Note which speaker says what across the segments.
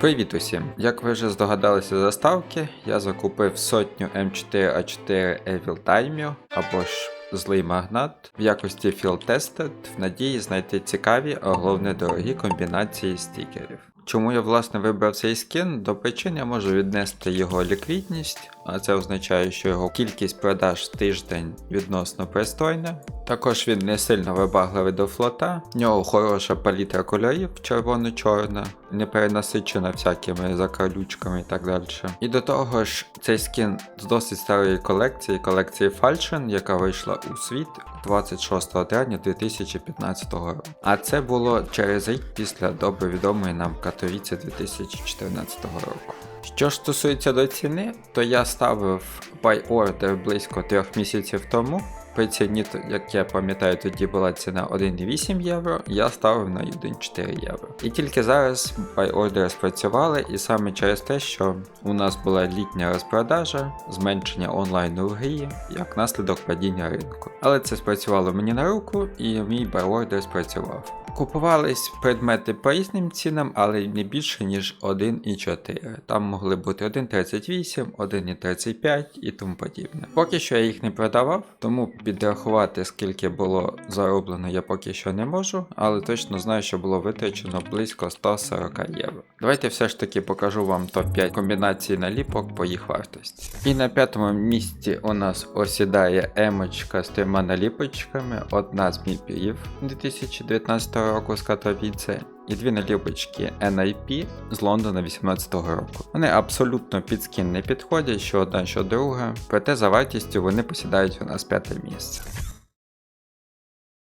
Speaker 1: Привіт усім! Як ви вже здогадалися заставки, я закупив сотню М4А4 Evil Time або ж Злий Магнат в якості Tested в надії знайти цікаві, а головне дорогі комбінації стікерів. Чому я власне вибрав цей скін? До причин я можу віднести його ліквідність, а це означає, що його кількість продаж в тиждень відносно пристойна. Також він не сильно вибагливий до флота, в нього хороша палітра кольорів, червоно-чорна, не перенасичена всякими закалючками і так далі. І до того ж, цей скін з досить старої колекції, колекції Falchion, яка вийшла у світ 26 травня 2015 року. А це було через рік після добре відомої нам Катовіці 2014 року. Що ж стосується до ціни, то я ставив buy order близько трьох місяців тому. При ціні, як я пам'ятаю, тоді була ціна 1,8 євро, я ставив на 1,4 євро. І тільки зараз buy order спрацювали, і саме через те, що у нас була літня розпродажа, зменшення онлайну в як наслідок падіння ринку. Але це спрацювало мені на руку, і мій buy order спрацював. Купувались предмети по різним цінам, але не більше, ніж 1,4. Там могли бути 1,38, 1,35 і тому подібне. Поки що я їх не продавав, тому підрахувати, скільки було зароблено, я поки що не можу, але точно знаю, що було витрачено близько 140 євро. Давайте все ж таки покажу вам топ-5 комбінацій наліпок по їх вартості. І на п'ятому місці у нас осідає емочка з трьома наліпочками, одна з міпів 2019 року з Катовіце. І дві наліпочки NIP з Лондона 18-го року. Вони абсолютно під скін не підходять, що одна, що друга, проте за вартістю вони посідають у нас п'яте місце.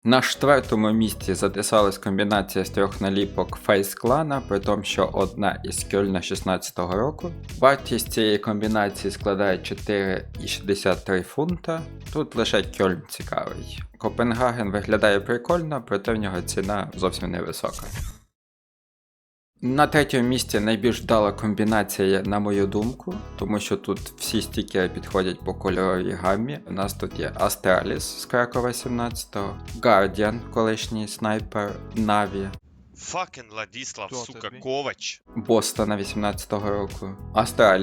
Speaker 1: На четвертому місці затисалась комбінація з трьох наліпок Face Clan, при тому, що одна із кюльна 16-го року. Вартість цієї комбінації складає 4,63 фунта. Тут лише Кьольн цікавий. Копенгаген виглядає прикольно, проте в нього ціна зовсім невисока. На третьому місці найбільш вдала комбінація, на мою думку, тому що тут всі стікери підходять по кольоровій гаммі. У нас тут є Astralis з Кракова 17-го, Guardian, колишній снайпер, Na'Vi,
Speaker 2: Факен Владислав, сука,
Speaker 3: тобі?
Speaker 2: Ковач.
Speaker 1: Бостона 18-го року,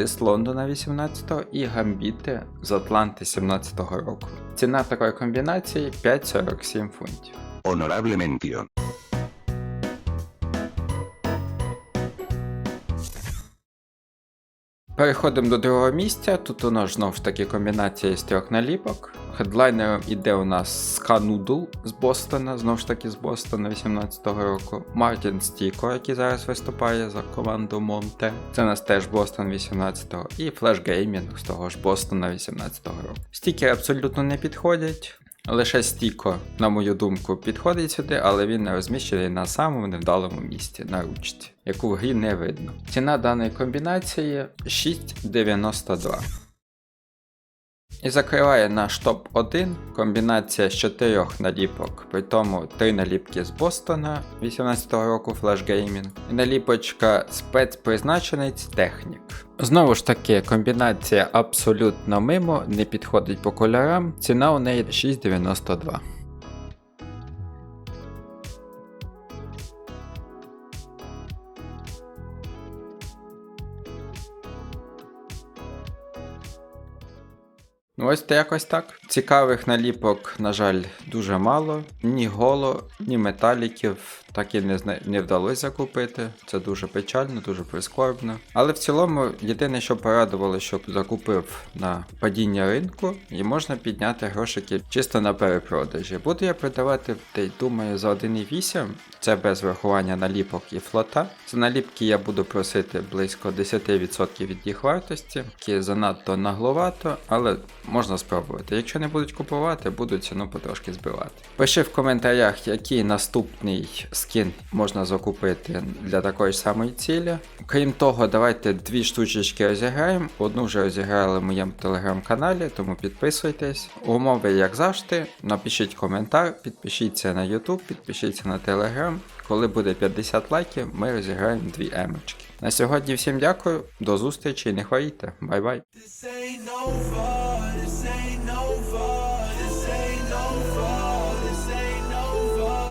Speaker 1: з Лондона 18-го і Гамбіти з Атланти 17-го року. Ціна такої комбінації 5,47 фунтів.
Speaker 4: Honorable mención.
Speaker 1: Переходимо до другого місця. Тут у нас знову ж таки комбінація з трьох наліпок. Хедлайнером іде у нас Scanudl з Бостона, знову ж таки з Бостона 18-го року. Мартін Стіко, який зараз виступає за команду Монте. Це у нас теж Бостон 18-го. І Flash Gaming з того ж Бостона 18-го року. Стікери абсолютно не підходять. Лише Стіко, на мою думку, підходить сюди, але він не розміщений на самому невдалому місці на ручці, яку в грі не видно. Ціна даної комбінації 6,92. І закриває наш топ-1 комбінація з 4 наліпок, при тому 3 наліпки з Бостона 18-го року Gaming і наліпочка спецпризначенець технік. Знову ж таки, комбінація абсолютно мимо, не підходить по кольорам, ціна у неї 6,92. Ну ось то якось так. Цікавих наліпок, на жаль, дуже мало. Ні голо, ні металіків так і не, зна... не вдалося закупити. Це дуже печально, дуже прискорбно. Але в цілому, єдине, що порадувало, що закупив на падіння ринку, і можна підняти грошики чисто на перепродажі. Буду я продавати, думаю, за 1,8. Це без врахування наліпок і флота. За наліпки я буду просити близько 10% від їх вартості, які занадто нагловато, але можна спробувати. Якщо не будуть купувати, буду ціну потрошки збивати. Пиши в коментарях, який наступний скін можна закупити для такої ж самої цілі. Крім того, давайте дві штучечки розіграємо. Одну вже розіграли в моєму телеграм-каналі, тому підписуйтесь. Умови, як завжди, напишіть коментар, підпишіться на YouTube, підпишіться на Telegram. Коли буде 50 лайків, ми розіграємо дві емочки. На сьогодні всім дякую, до зустрічі не хворійте. Бай-бай.